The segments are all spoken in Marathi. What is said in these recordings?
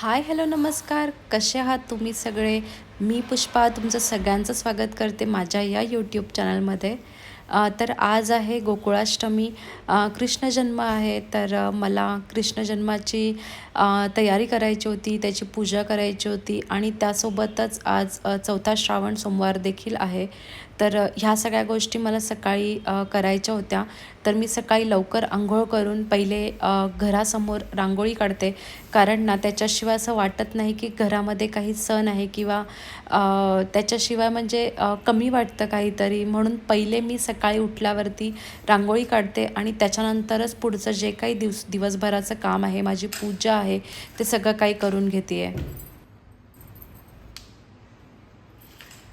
हाय हॅलो नमस्कार. कसे आहात तुम्ही सगळे? मी पुष्पा तुमचं सगळ्यांचं स्वागत करते माझ्या या यूट्यूब चॅनलमध्ये तर आज आहे गोकुळाष्टमी. कृष्ण जन्म आहे तर मला कृष्ण जन्माची तयारी करायची होती त्याची पूजा करायची होती आणि त्यासोबतच आज चौथा श्रावण सोमवार देखील आहे. तर ह्या सगळ्या गोष्टी मला सकाळी करायच्या होत्या. तर मी सकाळी लवकर आंघोळ करून पहिले घरासमोर रांगोळी काढते. कारण ना त्याच्याशिवाय असं वाटत नाही की घरामध्ये काही सण आहे किंवा त्याच्याशिवाय म्हणजे कमी वाटतं काहीतरी. म्हणून पहिले मी सकाळी उठल्यावरती रांगोळी काढते आणि त्याच्यानंतरच पुढचं जे काही दिवस दिवसभराचं काम आहे माझी पूजा आहे ते सगळं काही करून घेते आहे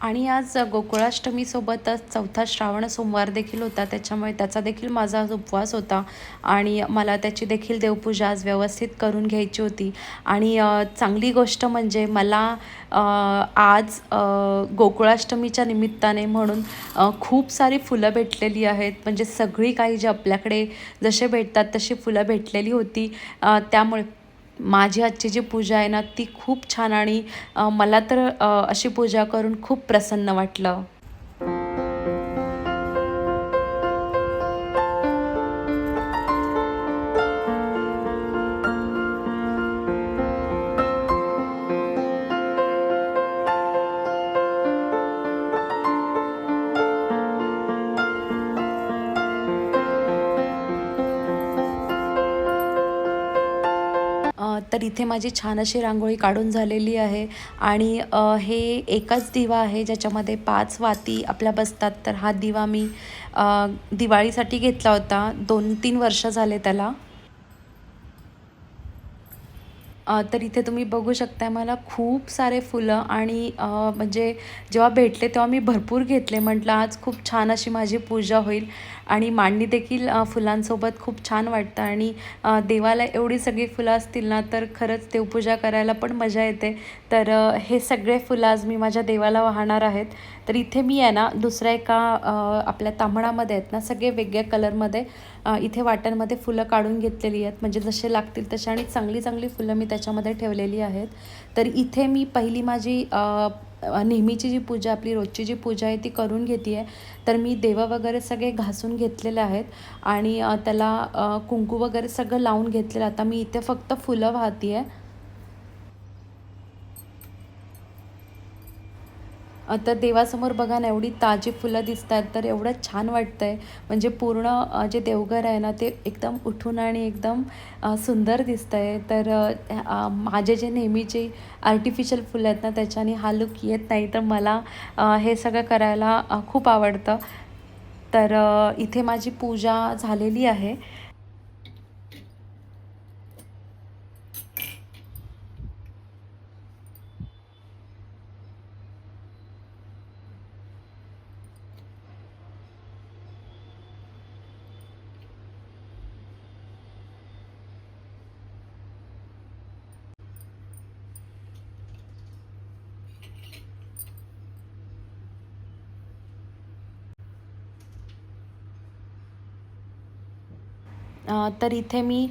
आणि आज गोकुळाष्टमीसोबतच चौथा श्रावण सोमवार देखील होता. त्याच्यामुळे त्याचा देखील माझा आज उपवास होता. आणि मला त्याची देखील देवपूजा आज व्यवस्थित करून घ्यायची होती. आणि चांगली गोष्ट म्हणजे मला आज गोकुळाष्टमीच्या निमित्ताने म्हणून खूप सारी फुलं भेटलेली आहेत. म्हणजे सगळी काही जी आपल्याकडे जसे भेटतात तशी फुलं भेटलेली होती. त्यामुळे माझी आजची जी पूजा आहे ना ती खूप छान आणि मला तर अशी पूजा करून खूप प्रसन्न वाटलं. तर इथे माझी छान अशी रांगोळी काढून झालेली आहे. आणि हे एकच दिवा आहे ज्याच्यामध्ये पाच वाती आपल्या बसतात. तर हा दिवा मी दिवाळीसाठी घेतला होता. दोन तीन वर्ष झाले त्याला. तर इथे तुम्ही बघू शकता मला खूप सारे फुलं आणि म्हणजे जेव्हा भेटले तेव्हा मी भरपूर घेतले. म्हटलं आज खूप छान अशी माझी पूजा होईल. आणि मांडणी देखील फुलांसोबत खूप छान वाटतं. आणि देवाला एवढी सगळी फुलं असतील ना तर खरंच देवपूजा करायला पण मजा येते. तर हे सगळे फुलं आज मी माझ्या देवाला वाहणार आहेत. तर इथे मी आहे ना दुसऱ्या एका आपल्या तांबडामध्ये आहेत ना सगळे वेगळ्या कलरमध्ये इथे वाट्यांमध्ये फुलं काढून घेतलेली आहेत. म्हणजे जसे लागतील तसे आणि चांगली चांगली फुलं मी त्याच्यामध्ये ठेवलेली आहेत. तर इथे मी पहिली माझी नेहमीची जी पूजा आपली रोजची जी पूजा आहे ती करून घेते आहे तर मी देवं वगैरे सगळे घासून घेतलेले आहेत आणि त्याला कुंकू वगैरे सगळं लावून घेतलेलं आता मी इथे फक्त फुलं वाहते आहे तर देवासमोर बघा ना एवढी ताजी फुलं दिसत आहेत तर एवढं छान वाटतं आहे म्हणजे पूर्ण जे देवघर आहे ना ते एकदम उठून आणि एकदम सुंदर दिसतं आहे तर माझे जे नेहमीचे आर्टिफिशियल फुलं आहेत ना त्याच्याने हा लुक येत नाही. तर मला हे सगळं करायला खूप आवडतं. तर इथे माझी पूजा झालेली आहे. तर इथे मी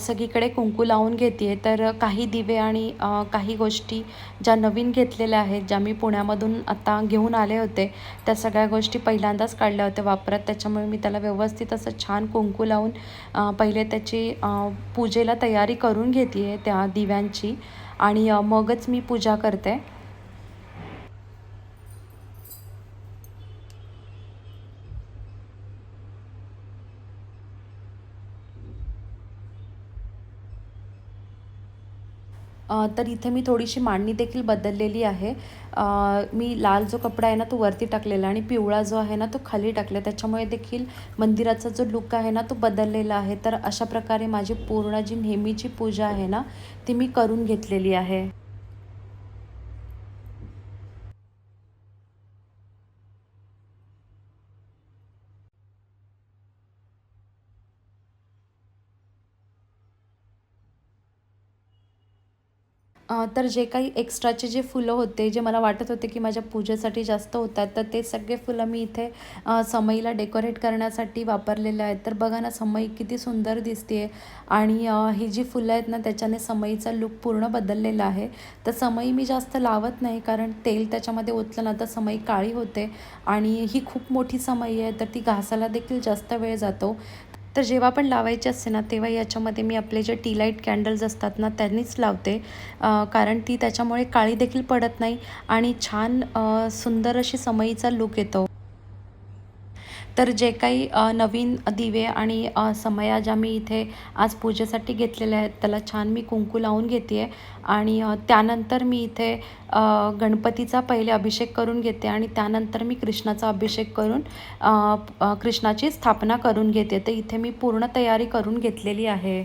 सगळीकडे कुंकू लावून घेते आहे तर काही दिवे आणि काही गोष्टी ज्या नवीन घेतलेल्या आहेत ज्या मी पुण्यामधून आता घेऊन आले होते त्या सगळ्या गोष्टी पहिल्यांदाच काढल्या होत्या वापरात. त्याच्यामुळे मी त्याला व्यवस्थित असं छान कुंकू लावून पहिले त्याची पूजेला तयारी करून घेते आहे त्या दिव्यांची. आणि मगच मी पूजा करते. तर इथे मी थोडीशी मांडणी देखील बदललेली आहे. मी लाल जो कपडा आहे ना तो वरती टाकलेला आणि पिवळा जो आहे ना तो खाली टाकला त्याच्यामुळे देखील मंदिराचा जो लुक आहे ना तो बदललेला आहे. तर अशा प्रकारे माझी पूर्ण जी नेहमीची पूजा आहे ना ती मी करून घेतलेली आहे. तर जे काही एक्स्ट्राचे जे फुलं होते जे मला वाटत होते की माझ्या पूजेसाठी जास्त होतात तर ते सगळे फुलं मी इथे समईला डेकोरेट करण्यासाठी वापरलेले आहेत. तर बघा ना समई किती सुंदर दिसते आहे आणि ही जी फुलं आहेत ना त्याच्याने समईचा लुक पूर्ण बदललेला आहे. तर समई मी जास्त लावत नाही कारण तेल त्याच्यामध्ये ओतलं ना तर समई काळी होते. आणि ही खूप मोठी समई आहे तर ती घासायला देखील जास्त वेळ जातो. तर जेव्हा पण लावायची असते ना तेव्हा याच्यामध्ये मी आपले जे टी लाइट कॅन्डल्स असतात ना त्यांनीच लावते. कारण ती त्याच्यामुळे काळी देखील पडत नाही आणि छान सुंदर अशी समईचा लुक येतो. तर जे काही नवीन दिवे आणि समया ज्या मी इथे आज पूजेसाठी घेतलेल्या आहेत त्याला छान मी कुंकू लावून घेते आहे आणि त्यानंतर मी इथे गणपतीचा पहिले अभिषेक करून घेते आणि त्यानंतर मी कृष्णाचा अभिषेक करून कृष्णाची स्थापना करून घेते. तर इथे मी पूर्ण तयारी करून घेतलेली आहे.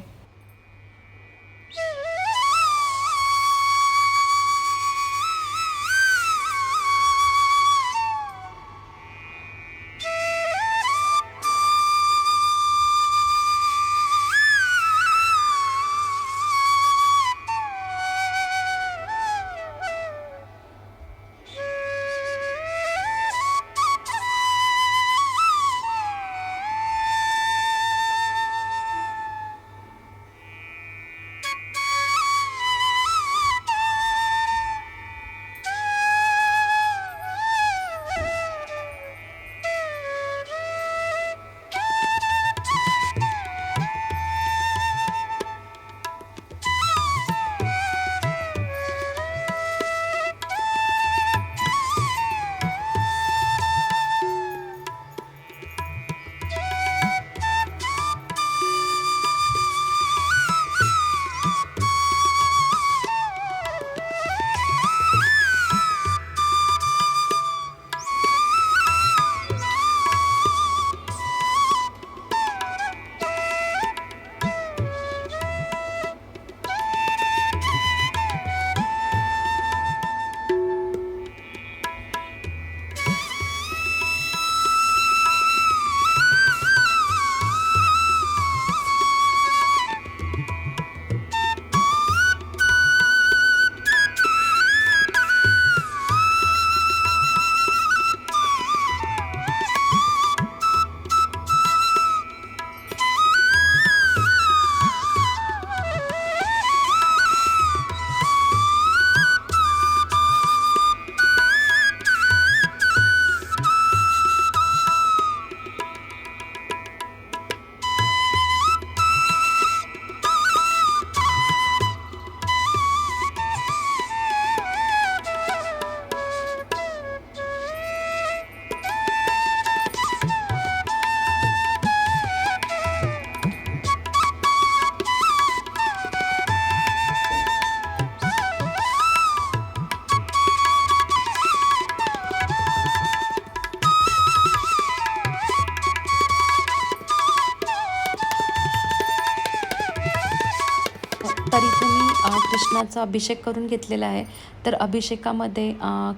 कृष्णाचा अभिषेक करून घेतलेला आहे. तर अभिषेकामध्ये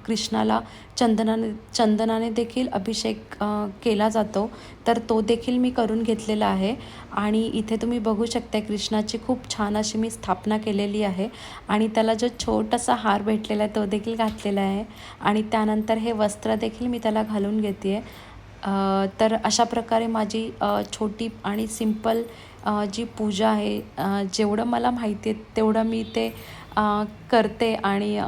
कृष्णाला चंदनाने चंदनाने देखील अभिषेक केला जातो. तर तो देखील मी करून घेतलेला आहे. आणि इथे तुम्ही बघू शकता कृष्णाची खूप छान अशी मी स्थापना केलेली आहे. आणि त्याला जो छोटासा हार भेटलेला आहे तो देखील घातलेला आहे. आणि त्यानंतर हे वस्त्र देखील मी त्याला घालून घेते आहे तर अशा प्रकारे माझी छोटी आणि सिंपल जी पूजा आहे जेवढं मला माहिती आहे तेवढं मी ते करते. आणि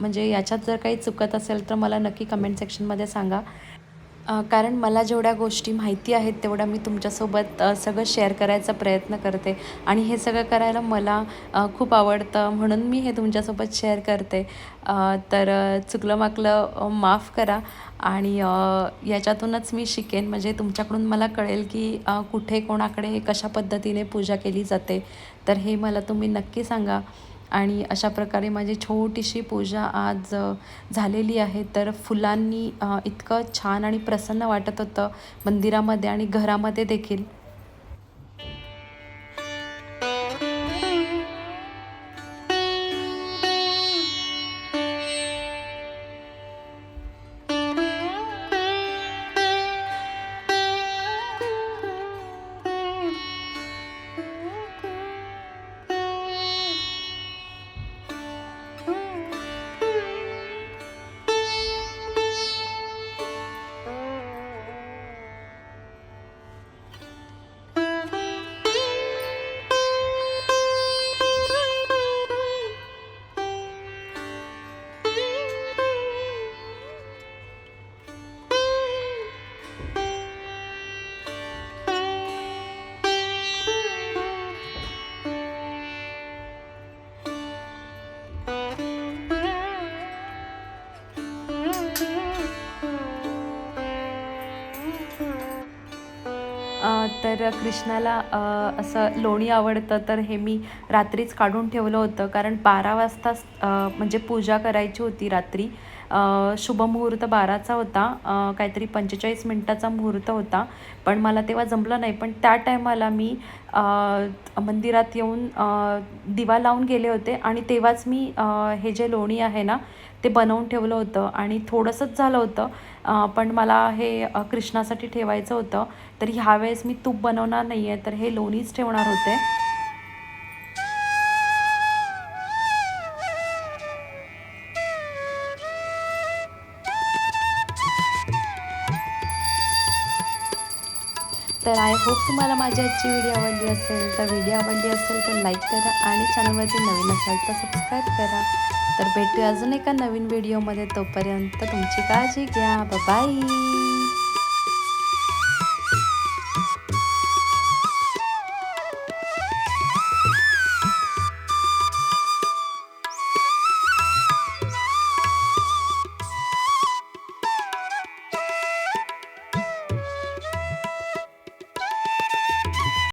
म्हणजे याच्यात जर काही चुकत असेल तर मला नक्की कमेंट सेक्शनमध्ये सांगा. कारण मला जेवढ्या गोष्टी माहिती आहेत तेवढ्या मी तुमच्यासोबत सगळं शेअर करायचा प्रयत्न करते. आणि हे सगळं करायला मला खूप आवडतं. म्हणून मी हे तुमच्यासोबत शेअर करते. तर चुकलं माकलं माफ करा. आणि याच्यातूनच मी शिकेन. म्हणजे तुमच्याकडून मला कळेल की कुठे कोणाकडे कशा पद्धतीने पूजा केली जाते. तर हे मला तुम्ही नक्की सांगा. आणि अशा प्रकारे माझी छोटीशी पूजा आज झालेली आहे. तर फुलांनी इतकं छान आणि प्रसन्न वाटत होतं मंदिरामध्ये आणि घरामध्ये देखील. तर कृष्णाला असं लोणी आवडतं तर हे मी रात्रीच काढून ठेवलं होतं. कारण बारा वाजता म्हणजे पूजा करायची होती रात्री. शुभमुहूर्त बाराचा होता. काहीतरी पंचेचाळीस मिनटाचा मुहूर्त होता. पण मला तेव्हा जमलं नाही. पण त्या टायमाला मी मंदिरात येऊन दिवा लावून गेले होते. आणि तेव्हाच मी हे जे लोणी आहे ना ते बनवून ठेवलं होतं. आणि थोडंसंच झालं होतं. पण मला हे कृष्णासाठी ठेवायचं होतं. तर ह्यावेळेस मी तूप बनवणार नाही आहे तर हे लोणीच ठेवणार होते. तर आय होप तुम्हाला माझी आजची व्हिडिओ आवडली असेल. तर व्हिडिओ आवडली असेल तर लाईक करा आणि चॅनलवरती नवीन असाल तर सबस्क्राईब करा. तर भेटूया अजून एका नवीन व्हिडिओमध्ये तोपर्यंत तुमची काळजी घ्या. बाय